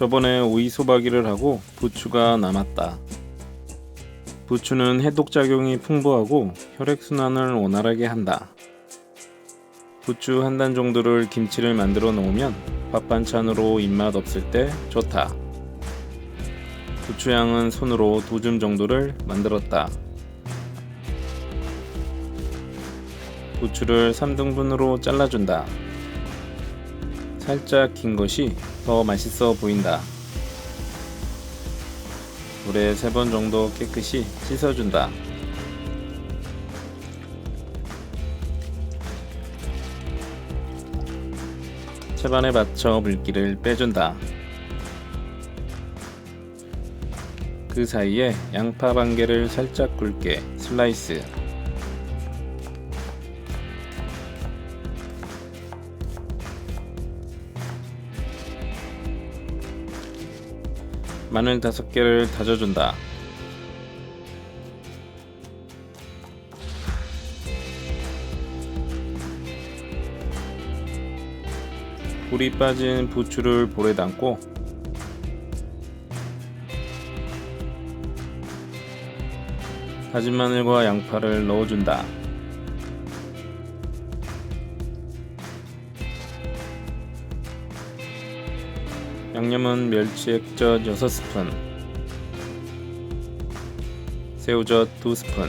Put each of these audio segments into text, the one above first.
저번에 오이 소박이를 하고 부추가 남았다. 부추는 해독작용이 풍부하고 혈액순환을 원활하게 한다. 부추 한 단 정도를 김치를 만들어 놓으면 밥 반찬으로 입맛 없을 때 좋다. 부추향은 손으로 두 줌 정도를 만들었다. 부추를 3등분으로 잘라준다. 살짝 긴 것이 더 맛있어 보인다. 물에 세 번 정도 깨끗이 씻어준다. 채반에 받쳐 물기를 빼준다. 그 사이에 양파 반 개를 살짝 굵게 슬라이스. 마늘 다섯 개를 다져준다. 불이 빠진 부추를 볼에 담고 다진 마늘과 양파를 넣어준다. 양념은 멸치 액젓 6스푼, 새우젓 2스푼,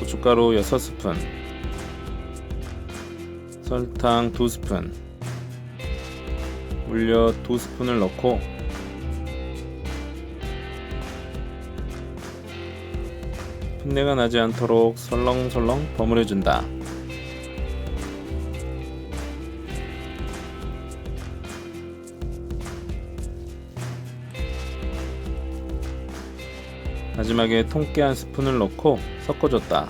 고춧가루 6스푼, 설탕 2스푼, 물엿 2스푼을 넣고 풋내가 나지 않도록 설렁설렁 버무려준다. 마지막에 통깨 한 스푼을 넣고 섞어줬다.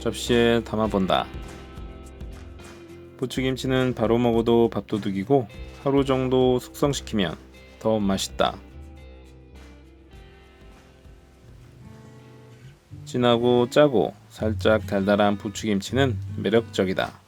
접시에 담아본다. 부추김치는 바로 먹어도 밥도둑이고 하루 정도 숙성시키면 더 맛있다. 진하고 짜고 살짝 달달한 부추김치는 매력적이다.